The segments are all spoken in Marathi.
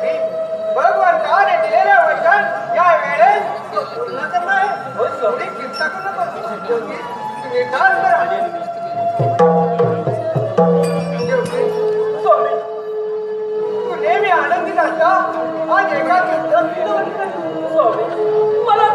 ठीक भगवंताने दिलेले वचन या वेळेस तो पूर्ण करणार स्वामी. चिंता करू नका तुम्ही काम करा स्वामी तू नेहमी आनंदीत असता आज एका चिंता स्वामी मला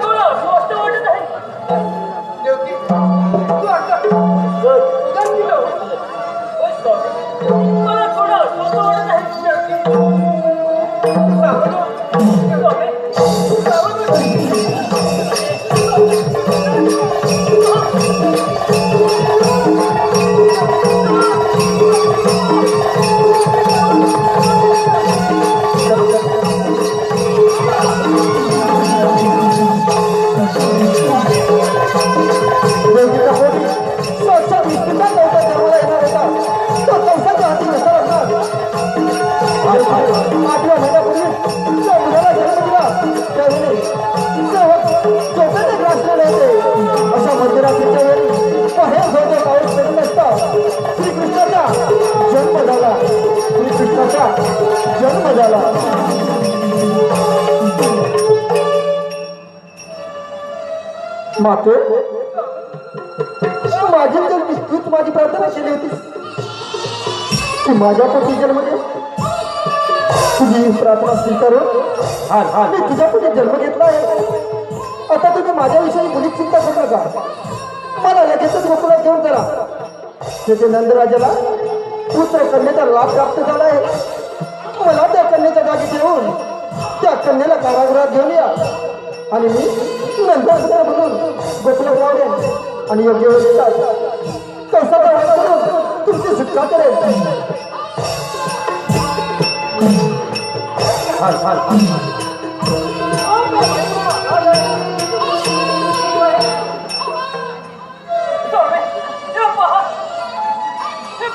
माते माझी जन्म तूच माझी प्रार्थना केली होतीस. की माझ्या पोटी जन्म दे तुझी प्रार्थना स्वीकारून. मी तुझ्या पोटी जन्म घेतला आहे. आता तुम्ही माझ्याविषयी मुलीच चिंता करू नका. मला लगेचच गोकुळात घेऊन चला. तेथे नंदराजाला पुत्र कन्याचा लाभ प्राप्त झाला आहे. मला त्या कन्याच्या जागी ठेवून त्या कन्याला कारागृहात घेऊन या. आणि मी नंतर म्हणून बसलं राहून आणि योग्य वेळेस कौसाचा वध करून. तुमची सुटका करेल स्वामी हे पहा हे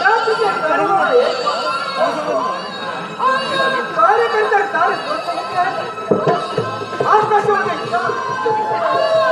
Gracias. कार्यकर्ता भगवंताने दिलेलं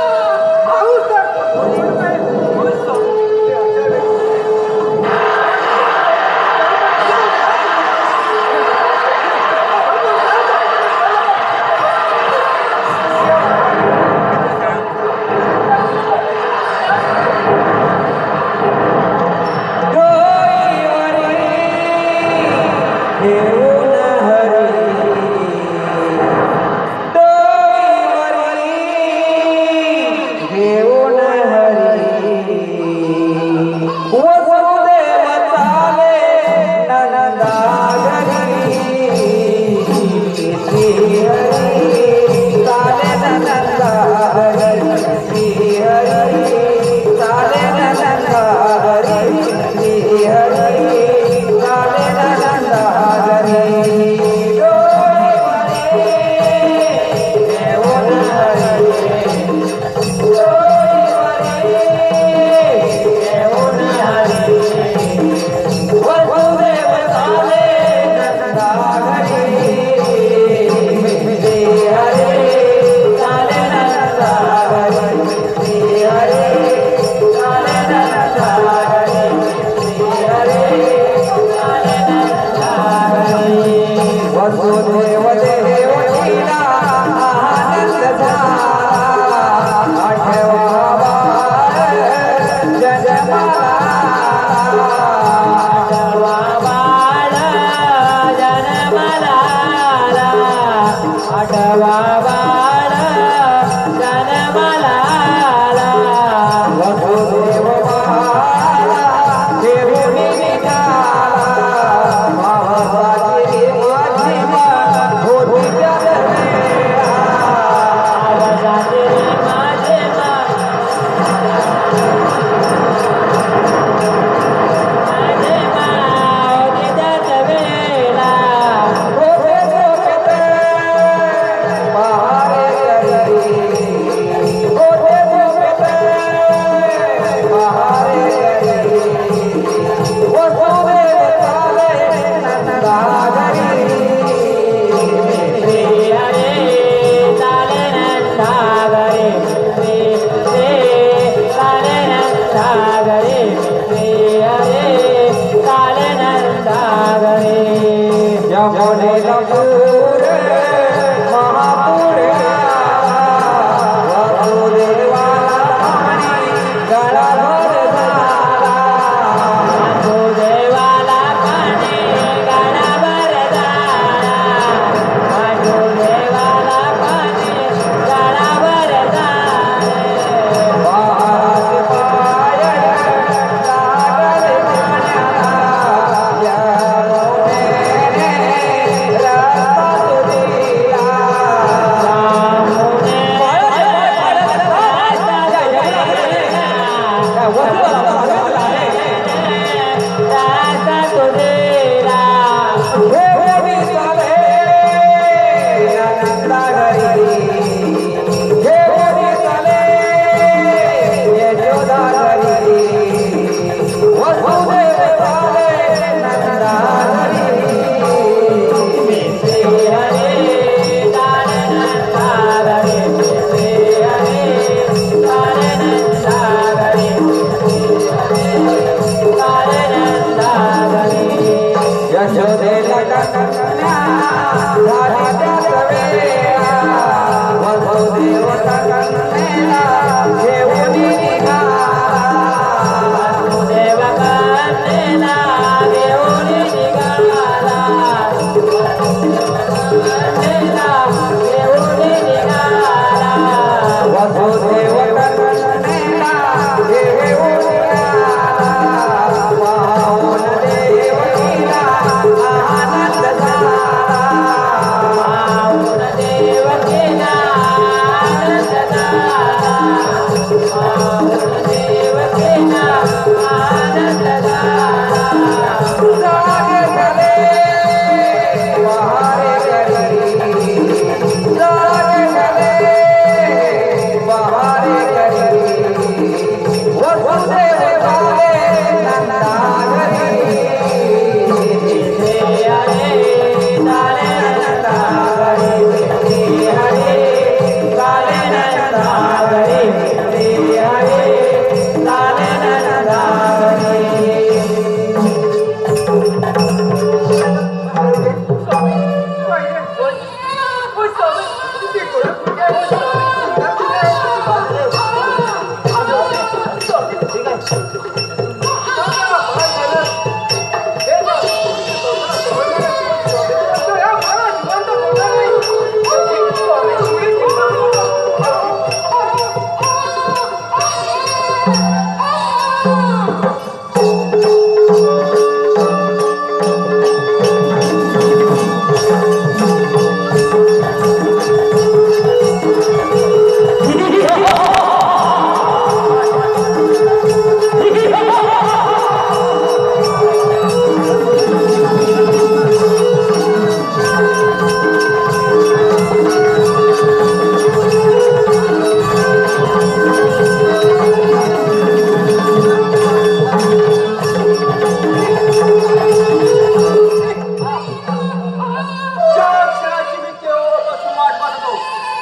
Hallelujah.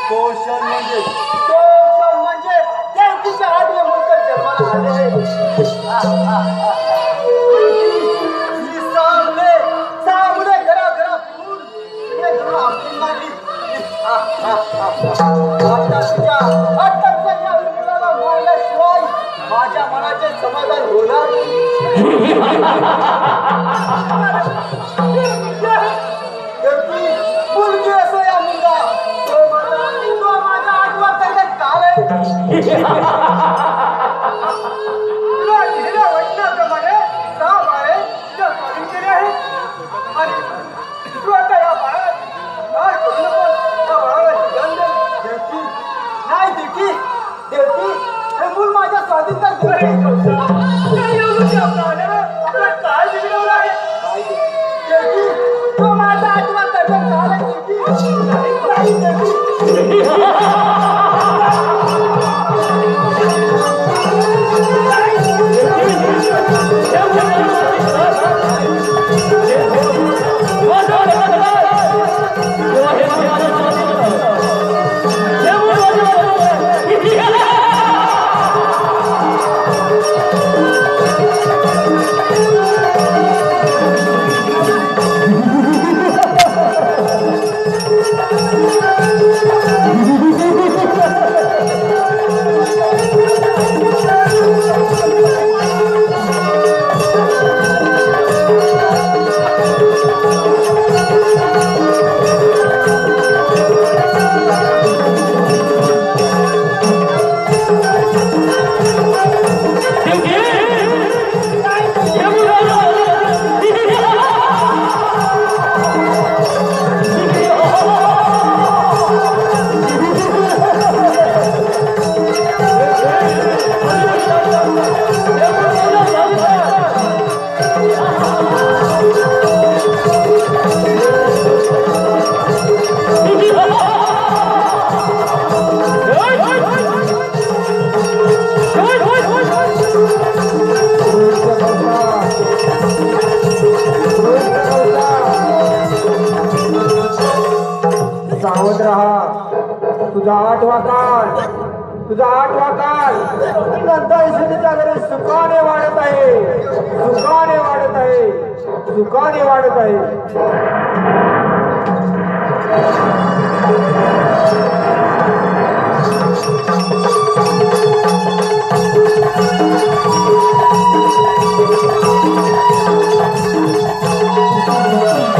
पोषण म्हणजे पोषण म्हणजे देवकीच्या आडवे मुलकर जन्माला आले घरा घरा फिरून तिकडे या विपुलाला मारल्याशिवाय माझ्या मनाचे समाधान होणार 对就是。तुझा आठवा काल तुझा आठवा काल नंतर ईश्वरीच्या घरी सुखाने वाढत आहे. सुखाने वाढत आहे. सुखाने वाढत आहे.